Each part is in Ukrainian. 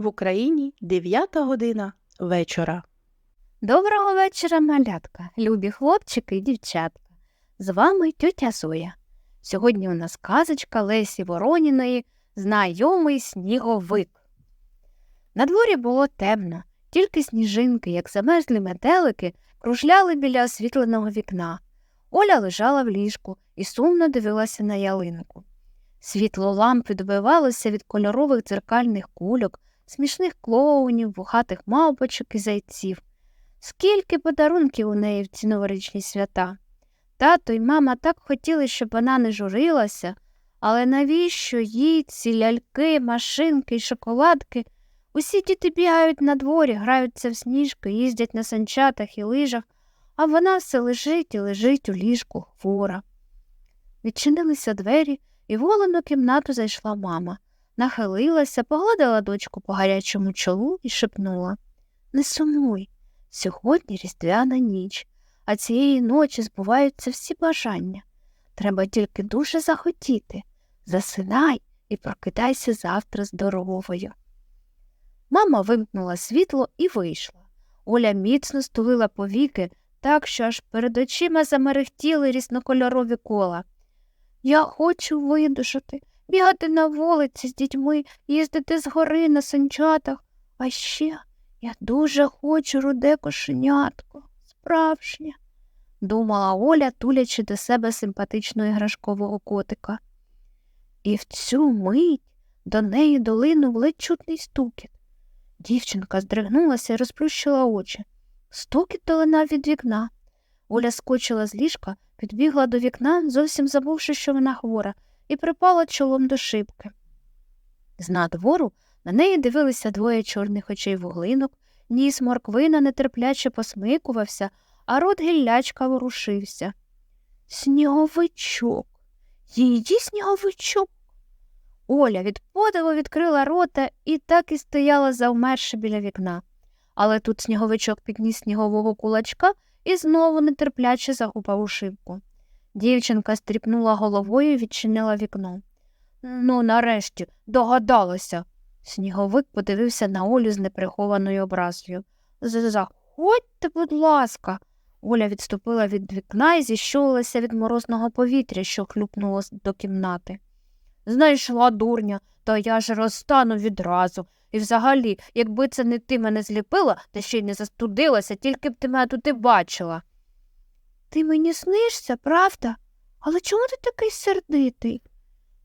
В Україні 9 година вечора. Доброго вечора, малятка, любі хлопчики і дівчатка. З вами тьотя Зоя. Сьогодні у нас казочка Лесі Вороніної Знайомий сніговик. На дворі було темно, тільки сніжинки, як замерзлі метелики, кружляли біля освітленого вікна. Оля лежала в ліжку і сумно дивилася на ялинку. Світло лампи добивалося від кольорових дзеркальних кульок, смішних клоунів, вухатих мавпочок і зайців. Скільки подарунків у неї в ці новорічні свята. Тато й мама так хотіли, щоб вона не журилася, але навіщо їй ці ляльки, машинки й шоколадки? Усі діти бігають на дворі, граються в сніжки, їздять на санчатах і лижах, а вона все лежить і лежить у ліжку хвора. Відчинилися двері, і в олену кімнату зайшла мама. Нахилилася, погладила дочку по гарячому чолу і шепнула Не сумуй, сьогодні різдвяна ніч, а цієї ночі збуваються всі бажання. Треба тільки дуже захотіти. Засинай і прокидайся завтра здоровою. Мама вимкнула світло і вийшла. Оля міцно стулила повіки так, що аж перед очима замерехтіли різнокольорові кола. Я хочу видушити, бігати на вулиці з дітьми, їздити з гори на санчатах. А ще я дуже хочу руде кошенятко, справжнє, думала Оля, тулячи до себе симпатичного іграшкового котика. І в цю мить до неї долинув ледь чутний стукіт. Дівчинка здригнулася і розплющила очі. Стукіт долинав від вікна. Оля скочила з ліжка, підбігла до вікна, зовсім забувши, що вона хвора, і припала чолом до шибки. З надвору на неї дивилися двоє чорних очей вуглинок, ніс морквина нетерпляче посмикувався, а рот гіллячка ворушився. Сніговичок. Її сніговичок. Оля від подиву відкрила рота і так і стояла завмерши біля вікна. Але тут сніговичок підніс снігового кулачка і знову нетерпляче загупав у шибку. Дівчинка стріпнула головою і відчинила вікно. Ну, нарешті, догадалася. Сніговик подивився на Олю з неприхованою образою. Заходьте, будь ласка. Оля відступила від вікна і зіщулилася від морозного повітря, що хлюпнуло до кімнати. Знайшла дурня, то я ж розтану відразу. І взагалі, якби це не ти мене зліпила, та ще й не застудилася, тільки б ти мене тут і бачила. Ти мені снишся, правда? Але чому ти такий сердитий?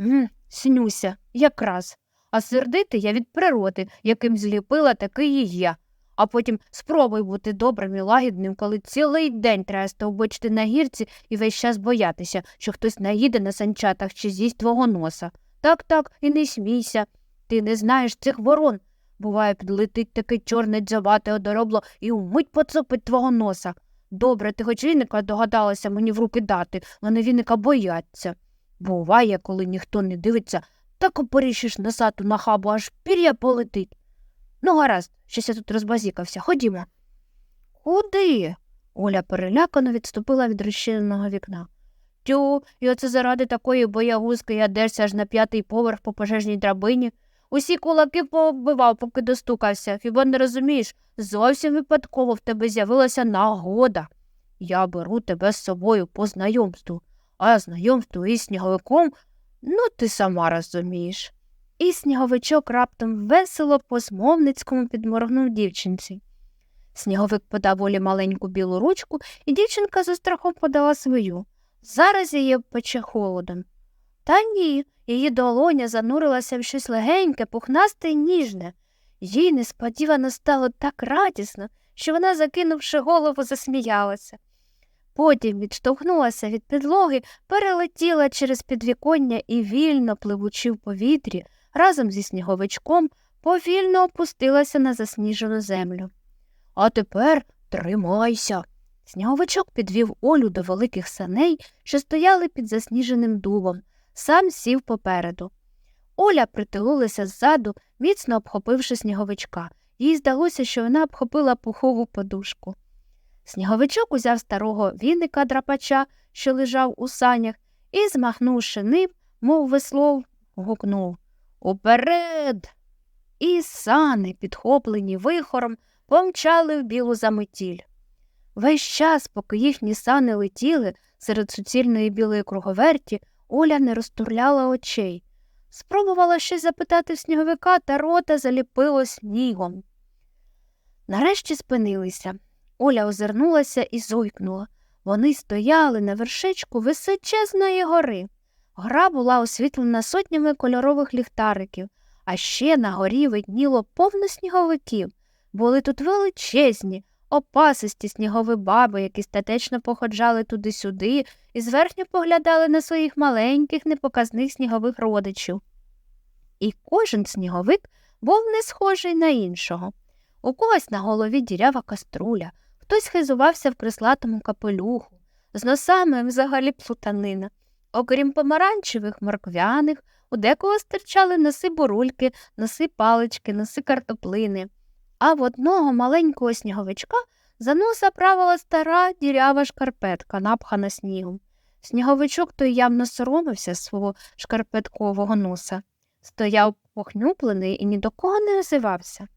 М, снюся, якраз. А сердитий я від природи, яким зліпила, такий і є. А потім спробуй бути добрим і лагідним, коли цілий день треба стовбичити на гірці і весь час боятися, що хтось наїде на санчатах чи з'їсть твого носа. Так, так, і не смійся. Ти не знаєш цих ворон. Буває, підлетить таке чорне дзявате одоробло і умить поцупить твого носа. Добре, ти хоч віника догадалася мені в руки дати, вони віника бояться. Буває, коли ніхто не дивиться, так опорішиш носату на хабу, аж пір'я полетить. Ну, гаразд, щось я тут розбазікався. Ходімо. Куди? Оля перелякано відступила від розчиненого вікна. Тю, і оце заради такої боягузки я дерся аж на п'ятий поверх по пожежній драбині. Усі кулаки пооббивав, поки достукався. Хіба не розумієш? Зовсім випадково в тебе з'явилася нагода. Я беру тебе з собою по знайомству, а знайомство із сніговиком, ну, ти сама розумієш. І сніговичок раптом весело по змовницькому підморгнув дівчинці. Сніговик подав Олі маленьку білу ручку, і дівчинка за страхом подала свою. Зараз її пече холодом. Та ні, її долоня занурилася в щось легеньке, пухнасте й ніжне. Їй несподівано стало так радісно, що вона, закинувши голову, засміялася. Потім відштовхнулася від підлоги, перелетіла через підвіконня і, вільно пливучи в повітрі, разом зі сніговичком повільно опустилася на засніжену землю. А тепер тримайся. Сніговичок підвів Олю до великих саней, що стояли під засніженим дубом, сам сів попереду. Оля притулилася ззаду, міцно обхопивши сніговичка. Їй здалося, що вона обхопила пухову подушку. Сніговичок узяв старого віника драпача, що лежав у санях, і, змахнувши ним, мов весло, гукнув Уперед. і сани, підхоплені вихором, помчали в білу заметіль. Весь час, поки їхні сани летіли серед суцільної білої круговерті, Оля не розтурляла очей. Спробувала щось запитати сніговика, та рота заліпило снігом. Нарешті спинилися. Оля озирнулася і зойкнула. Вони стояли на вершечку височезної гори. Гора була освітлена сотнями кольорових ліхтариків, а ще на горі видніло повно сніговиків. Були тут величезні, опасисті снігові баби, які статечно походжали туди-сюди і зверхньо поглядали на своїх маленьких, непоказних снігових родичів. І кожен сніговик був не схожий на іншого. У когось на голові дірява каструля, хтось хизувався в крислатому капелюху, з носами взагалі плутанина. Окрім помаранчевих, морквяних, у декого стирчали носи бурульки, носи палички, носи картоплини. А в одного маленького сніговичка за носа правила стара дірява шкарпетка, напхана снігом. Сніговичок той явно соромився свого шкарпеткового носа. Стояв похнюплений і ні до кого не озивався.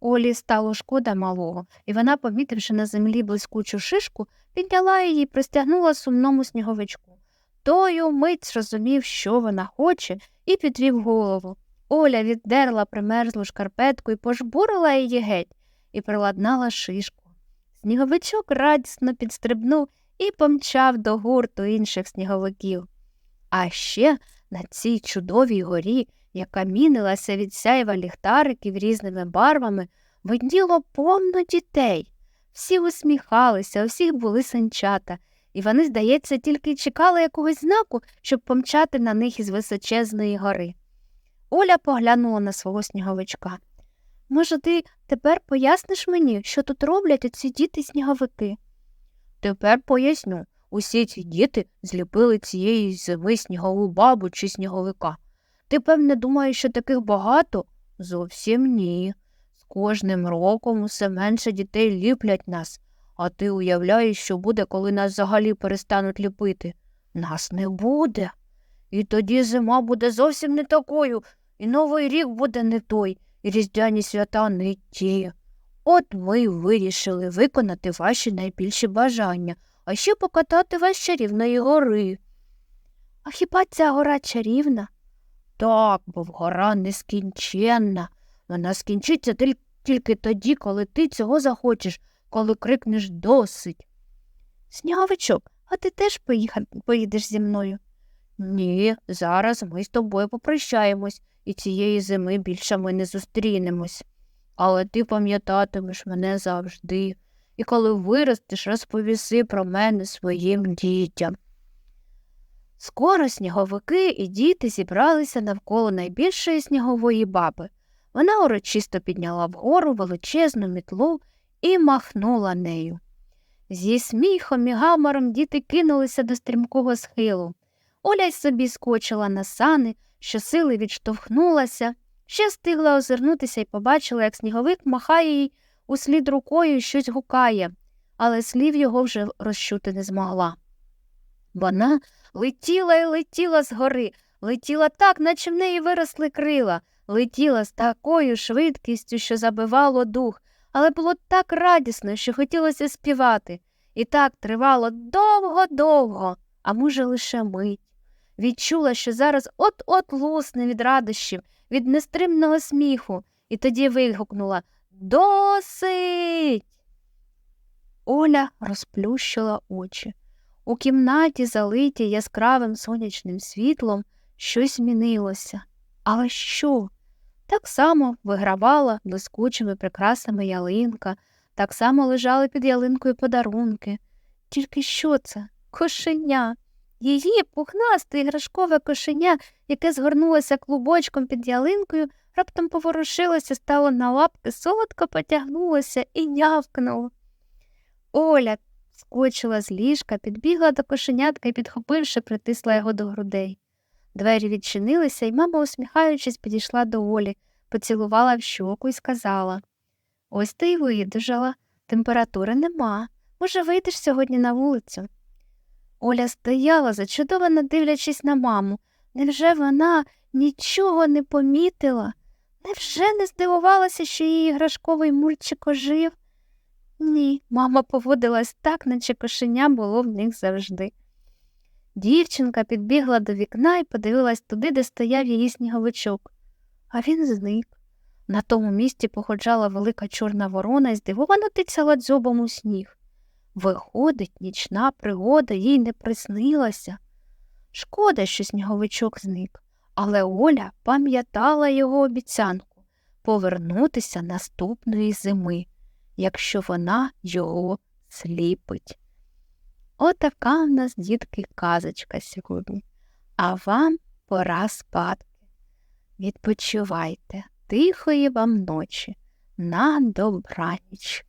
Олі стало шкода малого, і вона, помітивши на землі блискучу шишку, підняла її і простягнула сумному сніговичку. Той умить зрозумів, що вона хоче, і підвів голову. Оля віддерла примерзлу шкарпетку і пожбурила її геть, і приладнала шишку. Сніговичок радісно підстрибнув і помчав до гурту інших сніговиків. А ще на цій чудовій горі, яка мінилася від сяйва ліхтариків різними барвами, видніло повно дітей. Всі усміхалися, у всіх були санчата, і вони, здається, тільки чекали якогось знаку, щоб помчати на них із височезної гори. Оля поглянула на свого сніговичка. Може, ти тепер поясниш мені, що тут роблять оці діти-сніговики? Тепер поясню. Усі ці діти зліпили цієї зими снігову бабу чи сніговика. Ти, певне, думаєш, що таких багато? Зовсім ні. З кожним роком усе менше дітей ліплять нас, а ти уявляєш, що буде, коли нас взагалі перестануть ліпити. Нас не буде. І тоді зима буде зовсім не такою, і Новий рік буде не той, і різдвяні свята не ті. От ми вирішили виконати ваші найбільші бажання, а ще покатати вас чарівної гори. А хіба ця гора чарівна? Так, бо гора нескінченна. Вона скінчиться тільки тоді, коли ти цього захочеш, коли крикнеш досить. Сніговичок, а ти теж поїдеш зі мною? Ні, зараз ми з тобою попрощаємось, і цієї зими більше ми не зустрінемось. Але ти пам'ятатимеш мене завжди, і коли виростеш, розповіси про мене своїм дітям. Скоро сніговики і діти зібралися навколо найбільшої снігової баби. Вона урочисто підняла вгору величезну мітлу і махнула нею. Зі сміхом і гамором діти кинулися до стрімкого схилу. Оля й собі скочила на сани, щосили відштовхнулася, ще встигла озирнутися і побачила, як сніговик махає їй услід рукою і щось гукає, але слів його вже розчути не змогла. Вона летіла і летіла з гори, летіла так, наче в неї виросли крила, летіла з такою швидкістю, що забивало дух, але було так радісно, що хотілося співати. І так тривало довго-довго, а може, лише мить. Відчула, що зараз от-от лусне від радощів, від нестримного сміху, і тоді вигукнула Досить. Оля розплющила очі. У кімнаті, залитій яскравим сонячним світлом, щось змінилося. Але що? Так само вигравала блискучими прикрасами ялинка, так само лежали під ялинкою подарунки. Тільки що це? Кошеня. Її пухнасте іграшкове кошеня, яке згорнулося клубочком під ялинкою, раптом поворушилося, стало на лапки, солодко потягнулося і нявкнуло. Оля скочила з ліжка, підбігла до кошенятка і, підхопивши, притисла його до грудей. Двері відчинилися, і мама, усміхаючись, підійшла до Олі, поцілувала в щоку і сказала Ось ти й видужала, температури нема. Може, вийдеш сьогодні на вулицю? Оля стояла, зачудовано дивлячись на маму. Невже вона нічого не помітила? Невже не здивувалася, що її іграшковий мульчик ожив? Ні, мама поводилась так, наче кошеня було в них завжди. Дівчинка підбігла до вікна і подивилась туди, де стояв її сніговичок. А він зник. На тому місці походжала велика чорна ворона і здивовано тицяла дзьобом у сніг. Виходить, нічна пригода їй не приснилася. Шкода, що сніговичок зник, але Оля пам'ятала його обіцянку повернутися наступної зими, якщо вона його сліпить. Отака в нас, дітки, казочка сьогодні. А вам пора спадки. Відпочивайте, тихої вам ночі, на добраніч.